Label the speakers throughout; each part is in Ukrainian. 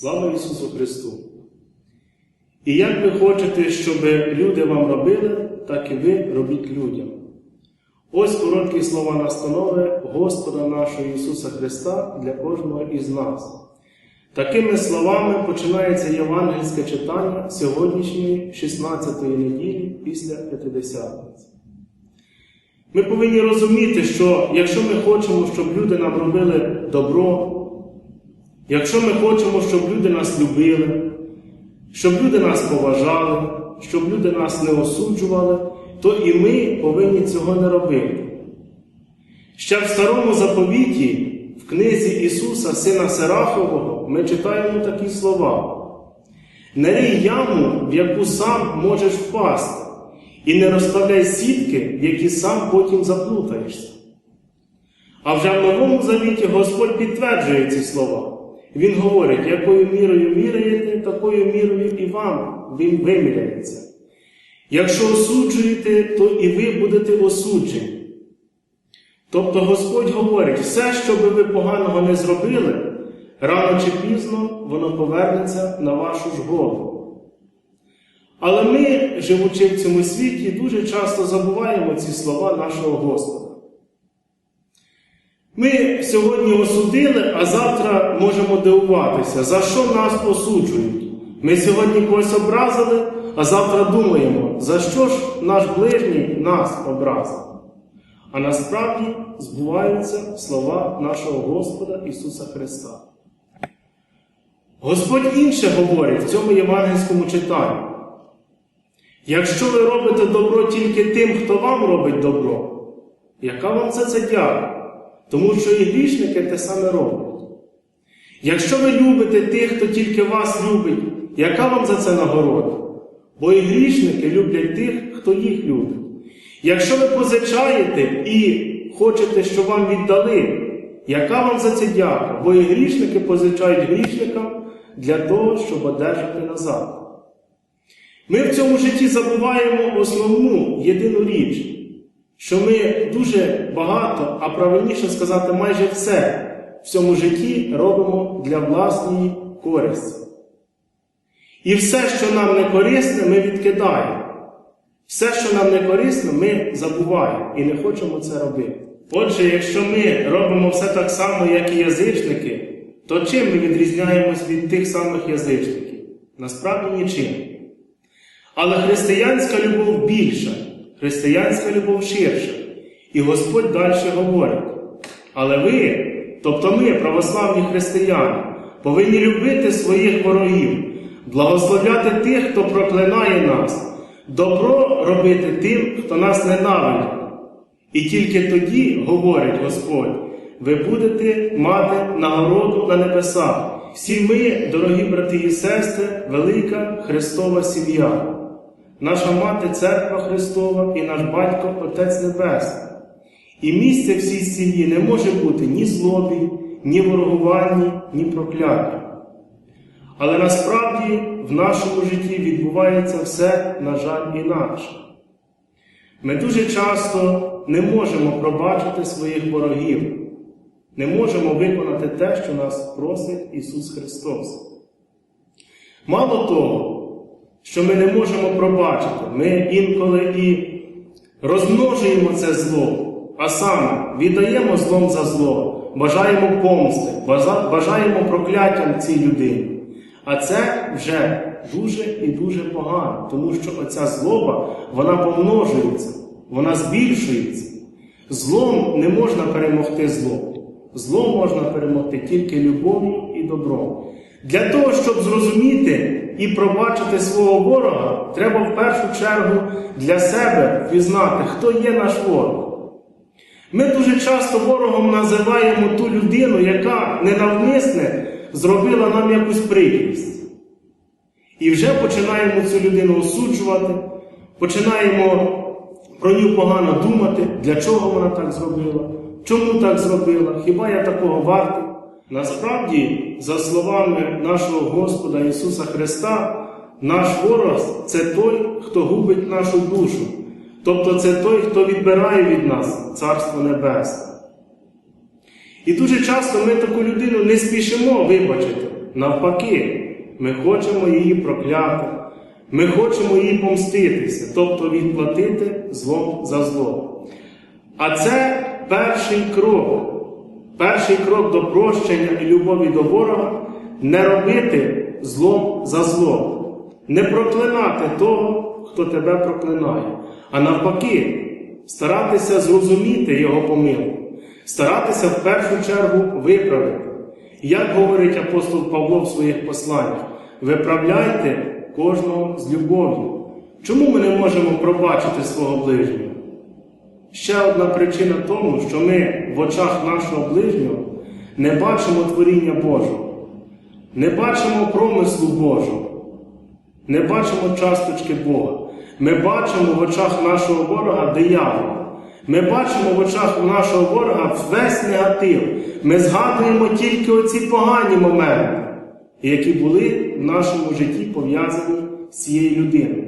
Speaker 1: Слава Ісусу Христу! І як ви хочете, щоб люди вам робили, так і ви робіть людям. Ось короткі слова настанови Господа нашого Ісуса Христа для кожного із нас. Такими словами починається євангельське читання сьогоднішньої 16-ї неділі після П'ятидесятниці. Ми повинні розуміти, що якщо ми хочемо, щоб люди нам робили добро, якщо ми хочемо, щоб люди нас любили, щоб люди нас поважали, щоб люди нас не осуджували, то і ми повинні цього не робити. Ще в старому заповіті, в книзі Ісуса, Сина Серахового, ми читаємо такі слова. Не рий яму, в яку сам можеш впасти, і не розставляй сітки, в які сам потім заплутаєшся. А вже в Новому Завіті Господь підтверджує ці слова. Він говорить, якою мірою міряєте, такою мірою і вам він виміряється. Якщо осуджуєте, то і ви будете осуджені. Тобто Господь говорить, все, що би ви поганого не зробили, рано чи пізно воно повернеться на вашу ж голову. Але ми, живучи в цьому світі, дуже часто забуваємо ці слова нашого Господа. Ми сьогодні осудили, а завтра можемо дивуватися, за що нас осуджують. Ми сьогодні когось образили, а завтра думаємо, за що ж наш ближній нас образив. А насправді збуваються слова нашого Господа Ісуса Христа. Господь інше говорить в цьому євангельському читанні. Якщо ви робите добро тільки тим, хто вам робить добро, яка вам це це дяка? Тому що і грішники те саме роблять. Якщо ви любите тих, хто тільки вас любить, яка вам за це нагорода? Бо і грішники люблять тих, хто їх любить. Якщо ви позичаєте і хочете, щоб вам віддали, яка вам за це дяка? Бо і грішники позичають грішникам для того, щоб одержати назад. Ми в цьому житті забуваємо основну єдину річ, що ми дуже багато, а правильніше сказати, майже все в цьому житті робимо для власної користі. І все, що нам не корисне, ми відкидаємо. Все, що нам не корисно, ми забуваємо і не хочемо це робити. Отже, якщо ми робимо все так само, як і язичники, то чим ми відрізняємось від тих самих язичників? Насправді нічим. Але християнська любов більша, християнська любов ширша. І Господь далі говорить. Але ви, тобто ми, православні християни, повинні любити своїх ворогів, благословляти тих, хто проклинає нас, добро робити тим, хто нас ненавидить. І тільки тоді, говорить Господь, ви будете мати нагороду на небесах. Всі ми, дорогі брати і сестри, велика Христова сім'я. Наша мати Церква Христова і наш батько Отець Небесний. І місце в цій сім'ї не може бути ні злобі, ні ворогуванні, ні прокляття. Але насправді в нашому житті відбувається все, на жаль, інакше. Ми дуже часто не можемо пробачити своїх ворогів, не можемо виконати те, що нас просить Ісус Христос. Мало того, що ми не можемо пробачити, ми інколи і розмножуємо це зло, а саме віддаємо злом за зло, бажаємо помсти, бажаємо прокляттям цій людині. А це вже дуже і дуже погано, тому що оця злоба вона помножується, вона збільшується. Злом не можна перемогти зло. Зло можна перемогти тільки любов'ю і добром. Для того, щоб зрозуміти і пробачити свого ворога, треба в першу чергу для себе пізнати, хто є наш ворог. Ми дуже часто ворогом називаємо ту людину, яка ненавмисне зробила нам якусь прикрість. І вже починаємо цю людину осуджувати, починаємо про нього погано думати, для чого вона так зробила, чому так зробила, хіба я такого вартий. Насправді, за словами нашого Господа Ісуса Христа, наш ворог це той, хто губить нашу душу. Тобто це той, хто відбирає від нас Царство Небесне. І дуже часто ми таку людину не спішимо вибачити. Навпаки, ми хочемо її прокляти, ми хочемо їй помститися, тобто відплатити злом за зло. А це перший крок. Перший крок до прощення і любові до ворога не робити злом за зло, не проклинати того, хто тебе проклинає, а навпаки, старатися зрозуміти його помилку, старатися в першу чергу виправити. Як говорить апостол Павло в своїх посланнях, виправляйте кожного з любов'ю. Чому ми не можемо пробачити свого ближнього? Ще одна причина тому, що ми в очах нашого ближнього не бачимо творіння Божого, не бачимо промислу Божого, не бачимо часточки Бога. Ми бачимо в очах нашого ворога диявола. Ми бачимо в очах нашого ворога весь негатив. Ми згадуємо тільки оці погані моменти, які були в нашому житті пов'язані з цією людиною.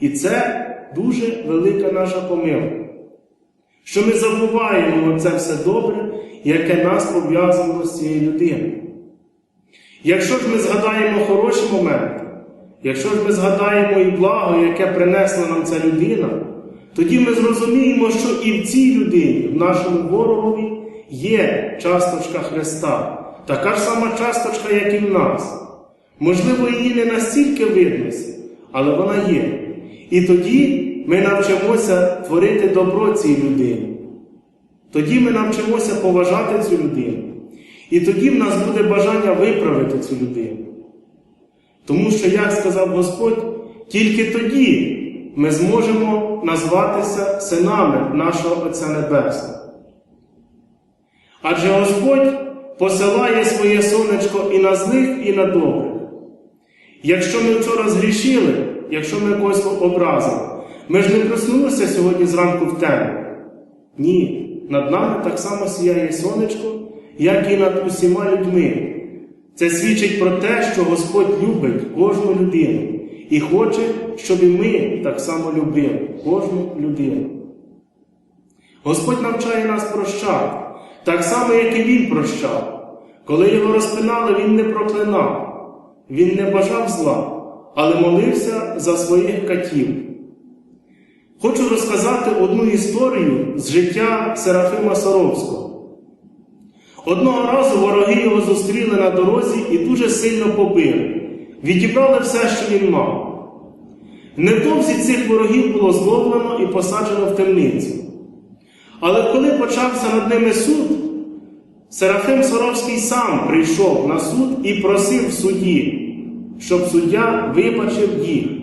Speaker 1: І це дуже велика наша помилка що ми забуваємо це все добре, яке нас пов'язано з цією людиною. Якщо ж ми згадаємо хороші моменти, якщо ж ми згадаємо і благо, яке принесла нам ця людина, тоді ми зрозуміємо, що і в цій людині, в нашому ворогові, є часточка Христа, така ж сама часточка, як і в нас. Можливо, її не настільки виднося, але вона є. І тоді ми навчимося творити добро цій людині. Тоді ми навчимося поважати цю людину. І тоді в нас буде бажання виправити цю людину. Тому що, як сказав Господь, тільки тоді ми зможемо назватися синами нашого Отця Небесного. Адже Господь посилає своє сонечко і на злих, і на добрих. Якщо ми вчора згрішили, якщо ми когось образили, ми ж не проснулися сьогодні зранку в тему. Ні, над нами так само сіяє сонечко, як і над усіма людьми. Це свідчить про те, що Господь любить кожну людину і хоче, щоб і ми так само любили кожну людину. Господь навчає нас прощати, так само, як і Він прощав. Коли його розпинали, Він не проклинав, Він не бажав зла, але молився за своїх катів. Хочу розказати одну історію з життя Серафима Саровського. Одного разу вороги його зустріли на дорозі і дуже сильно побили, відібрали все, що він мав. Невдовзі цих ворогів було зловлено і посаджено в темницю. Але коли почався над ними суд, Серафим Саровський сам прийшов на суд і просив в суді, щоб суддя вибачив їх.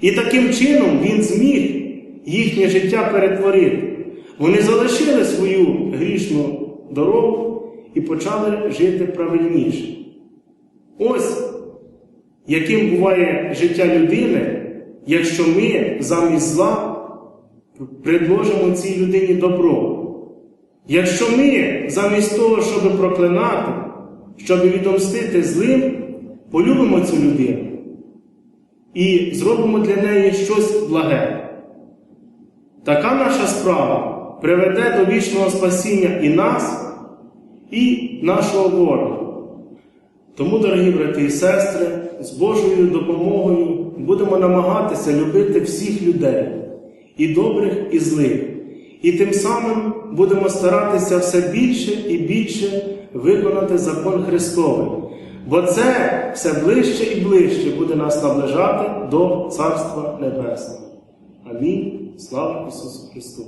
Speaker 1: І таким чином він зміг їхнє життя перетворити. Вони залишили свою грішну дорогу і почали жити правильніше. Ось яким буває життя людини, якщо ми замість зла предложимо цій людині добро. Якщо ми замість того, щоб проклинати, щоб відомстити злим, полюбимо цю людину і зробимо для неї щось благе. Така наша справа приведе до вічного спасіння і нас, і нашого ворога. Тому, дорогі брати і сестри, з Божою допомогою будемо намагатися любити всіх людей, і добрих, і злих, і тим самим будемо старатися все більше і більше виконати закон Христовий. Бо це все ближче і ближче буде нас наближати до Царства Небесного. Амінь. Слава Ісусу Христу!